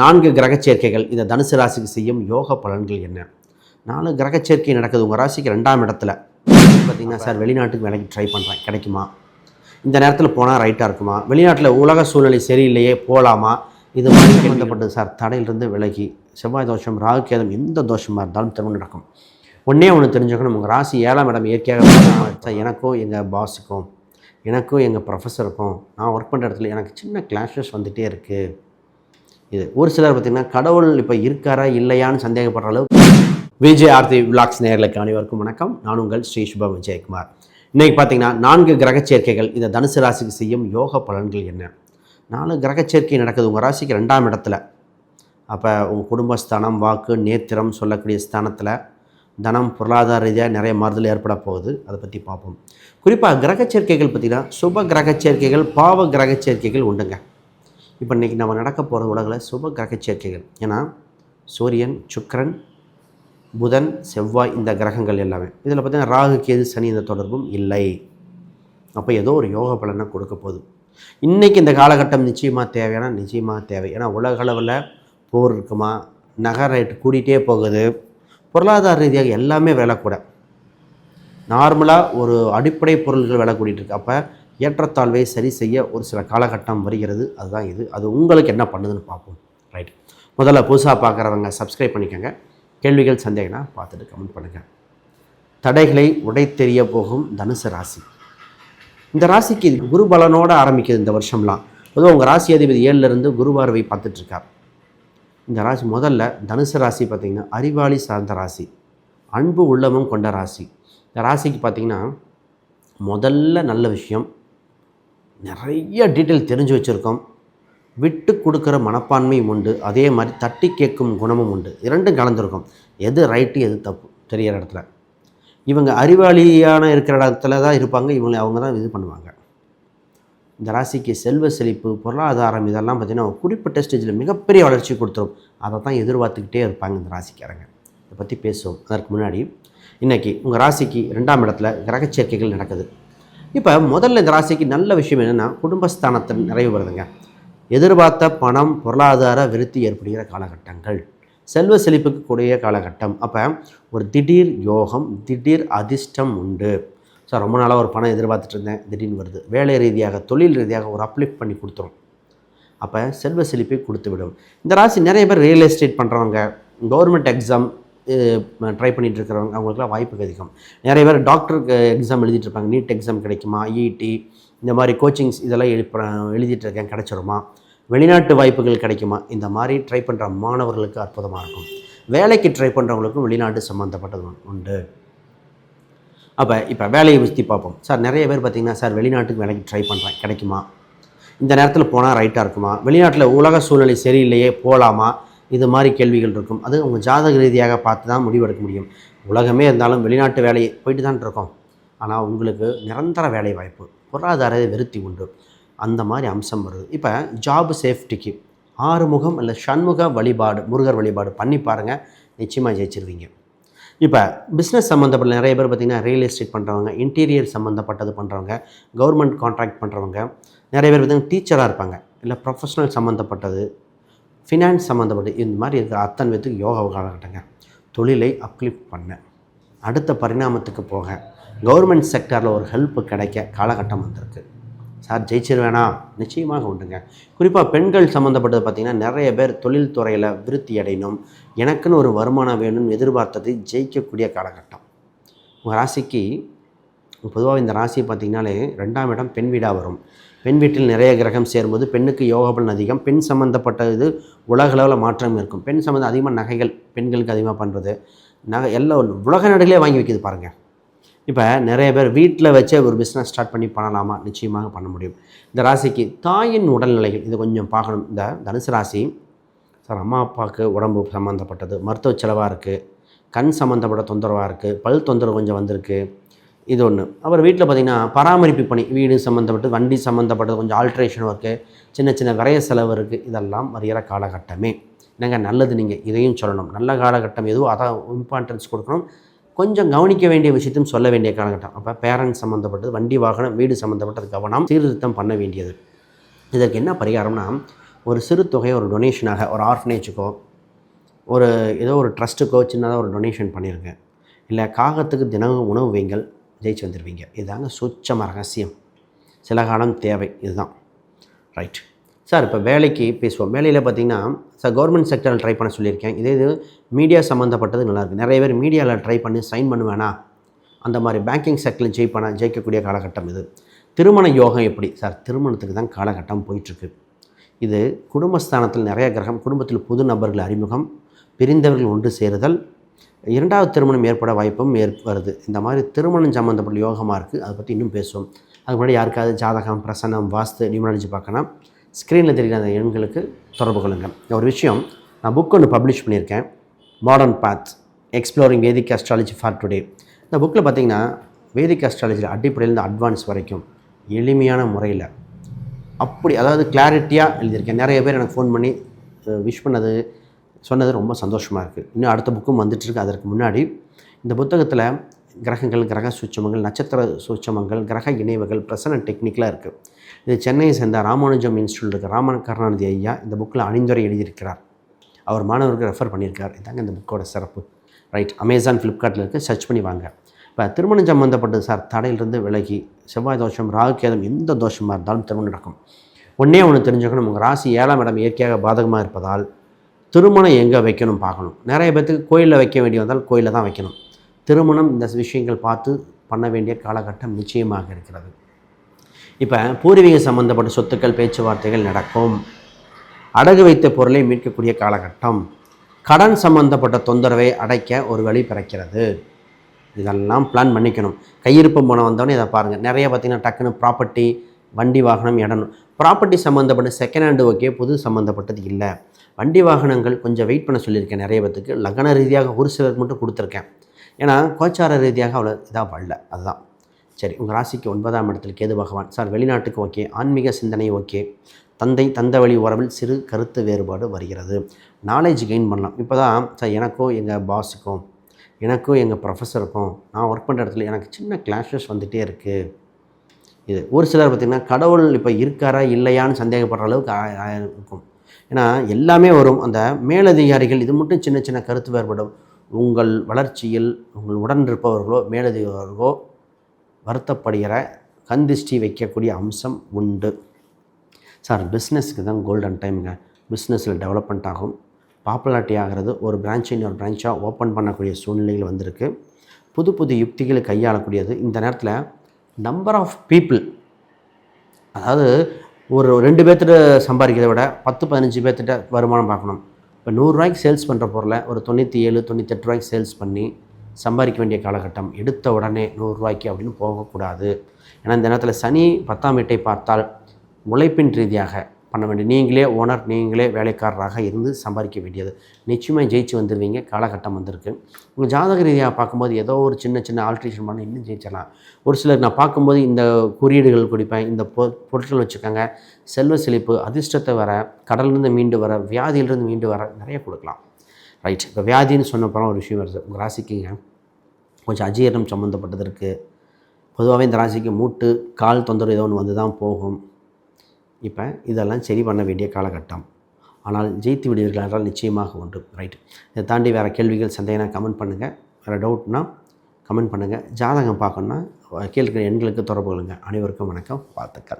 நான்கு கிரக சேர்க்கைகள். இந்த தனுசு ராசிக்கு செய்யும் யோக பலன்கள் என்ன? நாலு கிரக சேர்க்கை நடக்குது. உங்கள் ராசிக்கு ரெண்டாம் இடத்துல. பார்த்தீங்கன்னா சார் வெளிநாட்டுக்கு வேலைக்கு ட்ரை பண்ணுறேன் கிடைக்குமா? இந்த நேரத்தில் போனால் ரைட்டாக இருக்குமா? வெளிநாட்டில் உலக சூழ்நிலை சரியில்லையே போகலாமா இது மாதிரி சம்மந்தப்பட்டது சார். தடையிலிருந்து விலகி செவ்வாய் தோஷம் ராகு கேதம் எந்த தோஷமாக இருந்தாலும் திரும்ப நடக்கும். ஒன்றே ஒன்று தெரிஞ்சுக்கணும். உங்கள் ராசி ஏழாம் இடம் இயற்கையாக எனக்கும் எங்கள் பாஸுக்கும் எனக்கும் எங்கள் ப்ரொஃபஸருக்கும் நான் ஒர்க் பண்ணுற இடத்துல எனக்கு சின்ன கிளாஷஸ் வந்துகிட்டே இருக்குது இது. ஒரு சிலர் பார்த்திங்கன்னா கடவுள் இப்போ இருக்காரா இல்லையான்னு சந்தேகப்படுற அளவுக்கு விஜய் ஆர்த்தி விலாக்ஸ் நேர்களுக்கு அனைவருக்கும் வணக்கம். நான் உங்கள் ஸ்ரீ சுபம் விஜயகுமார். இன்றைக்கி பார்த்திங்கன்னா நான்கு கிரக சேர்க்கைகள் இந்த தனுசு ராசிக்கு செய்யும் யோக பலன்கள் என்ன? நாலு கிரக சேர்க்கை நடக்குது. உங்கள் ராசிக்கு ரெண்டாம் இடத்துல. அப்போ உங்கள் குடும்பஸ்தானம் வாக்கு நேத்திரம் சொல்லக்கூடிய ஸ்தானத்தில் தனம் பொருளாதார ரீதியாக நிறைய மாறுதல் ஏற்பட போகுது. அதை பற்றி பார்ப்போம். குறிப்பாக கிரக சேர்க்கைகள் பார்த்திங்கன்னா சுப கிரக சேர்க்கைகள் பாவ கிரக சேர்க்கைகள் உண்டுங்க. இப்போ இன்றைக்கி நம்ம நடக்க போகிற உலகில் சுப கிரக சேர்க்கைகள். ஏன்னா சூரியன் சுக்கரன் புதன் செவ்வாய் இந்த கிரகங்கள் எல்லாமே. இதில் பார்த்தீங்கன்னா ராகு கேது சனி இந்த தொடர்பும் இல்லை. அப்போ ஏதோ ஒரு யோக பலனை கொடுக்க போகுது. இன்றைக்கி இந்த காலகட்டம் நிச்சயமாக தேவையான? நிச்சயமாக தேவை. ஏன்னா உலக அளவில் போர் இருக்குமா? நகர ரேட்டு கூட்டிகிட்டே போகுது. பொருளாதார ரீதியாக எல்லாமே விலை கூட. நார்மலாக ஒரு அடிப்படை பொருள்கள் விலை கூடிட்டு இருக்கு. அப்போ ஏற்றத்தாழ்வை சரி செய்ய ஒரு சில காலகட்டம் வருகிறது. அதுதான் இது. அது உங்களுக்கு என்ன பண்ணுதுன்னு பார்ப்போம். ரைட் முதல்ல புதுசாக பார்க்குறவங்க சப்ஸ்கிரைப் பண்ணிக்கோங்க. கேள்விகள் சந்தேகம்னா பார்த்துட்டு கமெண்ட் பண்ணுங்கள் தடைகளை உடைத்தெறிய போகும் தனுசு ராசி. இந்த ராசிக்கு குரு பலனோடு ஆரம்பிக்குது இந்த வருஷம்லாம். பொதுவாக உங்கள் ராசி அதிபதி ஏழுலேருந்து குரு பார்வை பார்த்துட்ருக்கார் இந்த ராசி முதல்ல தனுசு ராசி பார்த்திங்கன்னா அறிவாளி சார்ந்த ராசி. அன்பு உள்ளமும் கொண்ட ராசி. இந்த ராசிக்கு பார்த்திங்கன்னா முதல்ல நல்ல விஷயம் நிறைய டீட்டெயில் தெரிஞ்சு வச்சுருக்கோம். விட்டு கொடுக்குற மனப்பான்மையும் உண்டு. அதே மாதிரி தட்டி கேட்கும் குணமும் உண்டு. இரண்டும் கலந்துருக்கும். எது ரைட்டு எது தப்பு தெரியிற இடத்துல. இவங்க அறிவாளியான இருக்கிற இடத்துல தான் இருப்பாங்க. இவங்களை அவங்க தான் இது பண்ணுவாங்க. இந்த ராசிக்கு செல்வ செழிப்பு பொருளாதாரம் இதெல்லாம் பார்த்திங்கன்னா குறிப்பிட்ட ஸ்டேஜில் மிகப்பெரிய வளர்ச்சி கொடுத்துரும். அதை தான் எதிர்பார்த்துக்கிட்டே இருப்பாங்க இந்த ராசிக்காரங்க. இதை பற்றி பேசுவோம். அதற்கு முன்னாடி இன்றைக்கி உங்கள் ராசிக்கு ரெண்டாம் இடத்துல கிரக சேர்க்கைகள் நடக்குது. இப்போ முதல்ல இந்த ராசிக்கு நல்ல விஷயம் என்னென்னா குடும்பஸ்தானத்தில் நிறைவு வருதுங்க. எதிர்பார்த்த பணம் பொருளாதார விருத்தி ஏற்படுகிற காலகட்டங்கள். செல்வ செழிப்புக்கு கூடிய காலகட்டம். அப்போ ஒரு திடீர் யோகம் திடீர் அதிர்ஷ்டம் உண்டு. சார் ரொம்ப நாளாக ஒரு பணம் எதிர்பார்த்துட்டு இருந்தேன் திடீர்னு வருது. வேலை ரீதியாக தொழில் ரீதியாக ஒரு அப்லிஃப்ட் பண்ணி கொடுத்துரும். அப்போ செல்வ செழிப்பை கொடுத்து விடும் இந்த ராசி நிறைய பேர் ரியல் எஸ்டேட் பண்ணுறவங்க கவர்மெண்ட் எக்ஸாம் ட்ரை பண்ணிட்டு இருக்கிறவங்க அவங்களுக்குலாம் வாய்ப்பு அதிகம். நிறைய பேர் டாக்டருக்கு எக்ஸாம் எழுதிட்டு இருப்பாங்க நீட் எக்ஸாம் கிடைக்குமா? ஐஇடி இந்த மாதிரி கோச்சிங்ஸ் இதெல்லாம் எழுப்ப எழுதிட்டு இருக்கேன் கிடைச்சிருமா? வெளிநாட்டு வாய்ப்புகள் கிடைக்குமா? இந்த மாதிரி ட்ரை பண்ணுற மாணவர்களுக்கு அற்புதமாக இருக்கும். வேலைக்கு ட்ரை பண்ணுறவங்களுக்கும் வெளிநாட்டு சம்மந்தப்பட்டது உண்டு. அப்போ இப்போ வேலையை பற்றி பார்ப்போம். சார் நிறைய பேர் பார்த்திங்கன்னா சார் வெளிநாட்டுக்கு வேலைக்கு ட்ரை பண்ணுறேன் கிடைக்குமா? இந்த நேரத்தில் போனால் ரைட்டாக இருக்குமா? வெளிநாட்டில் உலக சூழ்நிலை சரியில்லையே போகலாமா இது மாதிரி கேள்விகள் இருக்கும். அது உங்கள் ஜாதக ரீதியாக பார்த்து தான் முடிவெடுக்க முடியும். உலகமே இருந்தாலும் வெளிநாட்டு வேலை போயிட்டு தான் இருக்கோம். ஆனால் உங்களுக்கு நிரந்தர வேலை வாய்ப்பு பொருளாதார விருத்தி உண்டு. அந்த மாதிரி அம்சம் வருது. இப்போ ஜாப் சேஃப்டிக்கு ஆறுமுகம் இல்லை சண்முக வழிபாடு முருகர் வழிபாடு பண்ணி பாருங்கள் நிச்சயமாக ஜெயிச்சிருவீங்க. இப்போ பிஸ்னஸ் சம்மந்தப்பட்ட நிறைய பேர் பார்த்திங்கன்னா ரியல் எஸ்டேட் பண்ணுறவங்க இன்டீரியர் சம்மந்தப்பட்டது பண்ணுறவங்க கவர்மெண்ட் கான்ட்ராக்ட் பண்ணுறவங்க நிறைய பேர் பார்த்திங்கன்னா டீச்சராக இருப்பாங்க. இல்லை ப்ரொஃபஷனல் சம்மந்தப்பட்டது ஃபினான்ஸ் சம்மந்தப்பட்டு இந்த மாதிரி இருக்கிற அத்தனை பேத்துக்கு யோகா காலகட்டங்க. தொழிலை அப்லிஃப்ட் பண்ண. அடுத்த பரிணாமத்துக்கு போக. கவர்மெண்ட் செக்டரில் ஒரு ஹெல்ப் கிடைக்க காலகட்டம் வந்திருக்கு. சார் ஜெயிச்சிருவேனா நிச்சயமாக உண்டுங்க. குறிப்பாக பெண்கள் சம்மந்தப்பட்டது பார்த்திங்கன்னா நிறைய பேர் தொழில் துறையில் விருத்தி அடையணும். எனக்குன்னு ஒரு வருமானம் வேணும்னு எதிர்பார்த்தது ஜெயிக்கக்கூடிய காலகட்டம். உங்கள் ராசிக்கு பொதுவாக இந்த ராசி பார்த்திங்கனாலே ரெண்டாம் இடம் பெண் வீடாக வரும். பெண் வீட்டில் நிறைய கிரகம் சேரும்போது பெண்ணுக்கு யோகபலன் அதிகம். பெண் சம்மந்தப்பட்ட இது உலகளவில் மாற்றம் இருக்கும். பெண் சம்மந்தம் அதிகமாக நகைகள் பெண்களுக்கு அதிகமாக பண்ணுறது நகை எல்லாம் உலக நாடுகளே வாங்கி வைக்கிது பாருங்கள் இப்போ நிறைய பேர் வீட்டில் வச்சே ஒரு பிஸ்னஸ் ஸ்டார்ட் பண்ணி பண்ணலாமா? நிச்சயமாக பண்ண முடியும். இந்த ராசிக்கு தாயின் உடல்நிலைகள் இது கொஞ்சம் பார்க்கணும். இந்த தனுசு ராசி சார் அம்மா அப்பாவுக்கு உடம்பு சம்மந்தப்பட்டது மருத்துவ செலவாக இருக்குது கண் சம்மந்தப்பட்ட தொந்தரவாக இருக்குது பல் தொந்தரவு கொஞ்சம் வந்திருக்கு. இது ஒன்று அப்புறம் வீட்டில் பார்த்திங்கன்னா பராமரிப்பு பணி வீடு சம்மந்தப்பட்டு வண்டி சம்மந்தப்பட்டது கொஞ்சம் ஆல்ட்ரேஷன் ஒர்க்கு சின்ன சின்ன விரைய செலவு இருக்குது இதெல்லாம் வருகிற காலகட்டமே. என்னங்க நல்லது நீங்கள் இதையும் சொல்லணும். நல்ல காலகட்டம் எதுவோ அதான் இம்பார்ட்டன்ஸ் கொடுக்கணும். கொஞ்சம் கவனிக்க வேண்டிய விஷயத்தையும் சொல்ல வேண்டிய காலகட்டம். அப்போ பேரண்ட்ஸ் சம்மந்தப்பட்டது வண்டி வாகனம் வீடு சம்மந்தப்பட்டது கவனம் சீர்திருத்தம் பண்ண வேண்டியது. இதற்கு என்ன பரிகாரம்னா ஒரு சிறு தொகையை ஒரு டொனேஷனாக ஒரு ஆர்ஃபனேஜுக்கோ ஒரு ஏதோ ஒரு ட்ரஸ்ட்டுக்கோ சின்னதாக ஒரு டொனேஷன் பண்ணியிருங்க இல்லை காகத்துக்கு தினமும் உணவு வைங்கள். ஜெயிச்சு வந்துடுவீங்க இதுதாங்க சுச்சம ரகசியம். சில காலம் தேவை. இதுதான். ரைட் சார் இப்போ வேலைக்கு பேசுவோம். வேலையில் பார்த்தீங்கன்னா சார் கவர்மெண்ட் செக்டரில் ட்ரை பண்ண சொல்லியிருக்கேன். இதே இது மீடியா சம்மந்தப்பட்டது நல்லாயிருக்கு நிறைய பேர் மீடியாவில் ட்ரை பண்ணி சைன் பண்ணுவேனா அந்த மாதிரி பேங்கிங் செக்டரில் ஜெயிப்பானா ஜெயிக்கக்கூடிய காலகட்டம் இது. திருமண யோகம் எப்படி? சார் திருமணத்துக்கு தான் காலகட்டம் போயிட்டுருக்கு. இது குடும்பஸ்தானத்தில் நிறைய கிரகம் குடும்பத்தில் புது நபர்கள் அறிமுகம் பிரிந்தவர்கள் ஒன்று சேருதல் இரண்டாவது திருமணம் ஏற்பட வாய்ப்பும் ஏற்படுது இந்த மாதிரி திருமணம் சம்மந்தப்பட்ட யோகமாக இருக்குது அதை பற்றி இன்னும் பேசுவோம். அதுக்கு முன்னாடி யாருக்காவது ஜாதகம் பிரசன்னம் வாஸ்து நியூமராலஜி பார்க்கணும் ஸ்க்ரீனில் தெரிகிற அந்த எண்களுக்கு தொடர்பு கொள்ளுங்கள். ஒரு விஷயம் நான் புக் ஒன்று பப்ளிஷ் பண்ணியிருக்கேன். Modern path exploring Vedic astrology for today இந்த புக்கில் பார்த்தீங்கன்னா வேதிக் அஸ்ட்ராலஜியில் அடிப்படையிலேருந்து அட்வான்ஸ் வரைக்கும் எளிமையான முறையில் அப்படி அதாவது கிளாரிட்டியாக எழுதியிருக்கேன். நிறைய பேர் எனக்கு ஃபோன் பண்ணி விஷ் பண்ணது சொன்னது ரொம்ப சந்தோஷமாக இருக்குது இன்னும் அடுத்த புக்கும் வந்துட்டுருக்கு அதற்கு முன்னாடி இந்த புத்தகத்தில் கிரகங்கள் கிரக சூட்சமங்கள் நட்சத்திர சூட்சமங்கள் கிரக இணைவுகள் பிரசன்ன டெக்னிக்கலாக இருக்குது இது சென்னையை சேர்ந்த ராமானுஜம் இன்ஸ்டியூட் இருக்குது ராமன் கருணாநிதி ஐயா இந்த புக்கில் அணிந்துரை எழுதியிருக்கிறார். அவர் மாணவருக்கு ரெஃபர் பண்ணியிருக்கார். இதாங்க இந்த புக்கோட சிறப்பு. ரைட் அமேசான் ஃப்ளிப்கார்ட்டில் இருக்குது சர்ச் பண்ணி வாங்க. இப்போ திருமணம் சம்மந்தப்பட்டது சார். தடையிலிருந்து விலகி செவ்வாய் தோஷம் ராகு கேதம் எந்த தோஷமாக இருந்தாலும் திருமணம் நடக்கும். ஒன்றே ஒன்று தெரிஞ்சுக்கணும். உங்கள் ராசி ஏழாம் இடம் இயற்கையாக பாதகமாக இருப்பதால் திருமணம் எங்கே வைக்கணும் பார்க்கணும். நிறைய பேர்த்துக்கு கோயிலில் வைக்க வேண்டி வந்தால் கோயிலில் தான் வைக்கணும். திருமணம் இந்த விஷயங்கள் பார்த்து பண்ண வேண்டிய காலகட்டம் நிச்சயமாக இருக்கிறது. இப்போ பூர்வீக சம்பந்தப்பட்ட சொத்துக்கள் பேச்சுவார்த்தைகள் நடக்கும். அடகு வைத்த பொருளை மீட்கக்கூடிய காலகட்டம். கடன் சம்பந்தப்பட்ட தொந்தரவை அடைக்க ஒரு வழி பிறக்கிறது. இதெல்லாம் பிளான் பண்ணிக்கணும். கையிருப்பு பணம் வந்தோடனே இதை பாருங்கள் நிறைய பார்த்திங்கன்னா டக்குன்னு ப்ராப்பர்ட்டி வண்டி வாகனம் இடம். ப்ராப்பர்ட்டி சம்மந்தப்பட்ட செகண்ட் ஹேண்டு ஓகே புது சம்மந்தப்பட்டது இல்லை. வண்டி வாகனங்கள் கொஞ்சம் வெயிட் பண்ண சொல்லியிருக்கேன் நிறைய பேத்துக்கு. லக்ன ரீதியாக ஒரு சிலருக்கு மட்டும் கொடுத்துருக்கேன். ஏன்னா கோச்சார ரீதியாக அவ்வளோ இதாக வரல. அதுதான். சரி உங்கள் ராசிக்கு ஒன்பதாம் இடத்துல கேது பகவான். சார் வெளிநாட்டுக்கு ஓகே. ஆன்மீக சிந்தனை ஓகே. தந்தை தந்த வழி உறவில் சிறு கருத்து வேறுபாடு வருகிறது. நாலேஜ் கெயின் பண்ணலாம். இப்போ தான் சார் எனக்கும் எங்கள் பாஸுக்கும் எனக்கும் எங்கள் ப்ரொஃபஸருக்கும் நான் ஒர்க் பண்ணுற இடத்துல எனக்கு சின்ன கிளாஷஸ் வந்துகிட்டே இருக்குது இது ஒரு சிலர் பார்த்திங்கன்னா கடவுள் இப்போ இருக்காரா இல்லையான்னு சந்தேகப்படுற அளவுக்கு இருக்கும். ஏன்னா எல்லாமே வரும். அந்த மேலதிகாரிகள் இது மட்டும் சின்ன சின்ன கருத்து வேறுபடும். உங்கள் வளர்ச்சியில் உங்கள் உடன் இருப்பவர்களோ மேலதிகாரிகளோ வருத்தப்படுகிற கந்திஷ்டி வைக்கக்கூடிய அம்சம் உண்டு. சார் பிஸ்னஸ்க்கு தான் கோல்டன் டைமுங்க பிஸ்னஸில் டெவலப்மெண்ட் ஆகும். பாப்புலாரிட்டி ஆகிறது ஒரு பிரான்ச்சை இன்னொரு பிரான்ச்சாக ஓப்பன் பண்ணக்கூடிய சூழ்நிலைகள் வந்திருக்கு. புது புது யுக்திகளை கையாளக்கூடியது. இந்த நேரத்தில் நம்பர் ஆஃப் பீப்புள் அதாவது ஒரு ரெண்டு பேர்த்திட்ட சம்பாதிக்கிறத விட பத்து பதினஞ்சு பேர்த்திட்ட வருமானம் பார்க்கணும். இப்போ நூறுரூவாய்க்கு சேல்ஸ் பண்ணுற பொருளை ஒரு தொண்ணூற்றி ஏழு தொண்ணூத்தெட்டு ரூபாய்க்கு சேல்ஸ் பண்ணி சம்பாதிக்க வேண்டிய காலகட்டம் எடுத்த உடனே நூறுரூவாய்க்கு அப்படின்னு போகக்கூடாது. ஏன்னா இந்த நேரத்தில் சனி பத்தாம் வீட்டை பார்த்தால் உழைப்பின் ரீதியாக பண்ண வேண்டிய நீங்களே ஓனர் நீங்களே வேலைக்காரராக இருந்து சம்பாதிக்க வேண்டியது. நிச்சயமாக ஜெயிச்சு வந்துடுவீங்க காலகட்டம் வந்திருக்கு. உங்கள் ஜாதக ரீதியாக பார்க்கும்போது ஏதோ ஒரு சின்ன சின்ன ஆல்ட்ரேஷன் பண்ண இன்னும் ஜெயிச்சிடலாம். ஒரு சிலர் நான் பார்க்கும்போது இந்த குறியீடுகள் குடிப்பேன் இந்த பொ பொருட்கள் வச்சுக்கோங்க. செல்வ செழிப்பு அதிர்ஷ்டத்தை வர கடல்லேருந்து மீண்டு வர வியாதியிலிருந்து மீண்டு வர நிறைய கொடுக்கலாம். ரைட் இப்போ வியாதின்னு சொன்னப்பறம் ஒரு விஷயம் வருது. உங்கள் ராசிக்குங்க கொஞ்சம் அஜீரணம் சம்மந்தப்பட்டது இருக்குது பொதுவாகவே இந்த ராசிக்கு மூட்டு கால் தொந்தரவு ஏதோ ஒன்று வந்து தான் போகும். இப்போ இதெல்லாம் சரி பண்ண வேண்டிய காலகட்டம். ஆனால் ஜெயித்து விடுவீர்கள் என்றால் நிச்சயமாக உண்டு ரைட் இதை தாண்டி வேறு கேள்விகள் சந்தேகனா கமெண்ட் பண்ணுங்கள் வேறு டவுட்னா கமெண்ட் பண்ணுங்கள் ஜாதகம் பார்க்கணுன்னா கீழே இருக்கிற எண்களுக்கு தொடர்பு கொள்ளுங்கள் அனைவருக்கும் வணக்கம். வாழ்த்துக்கள்.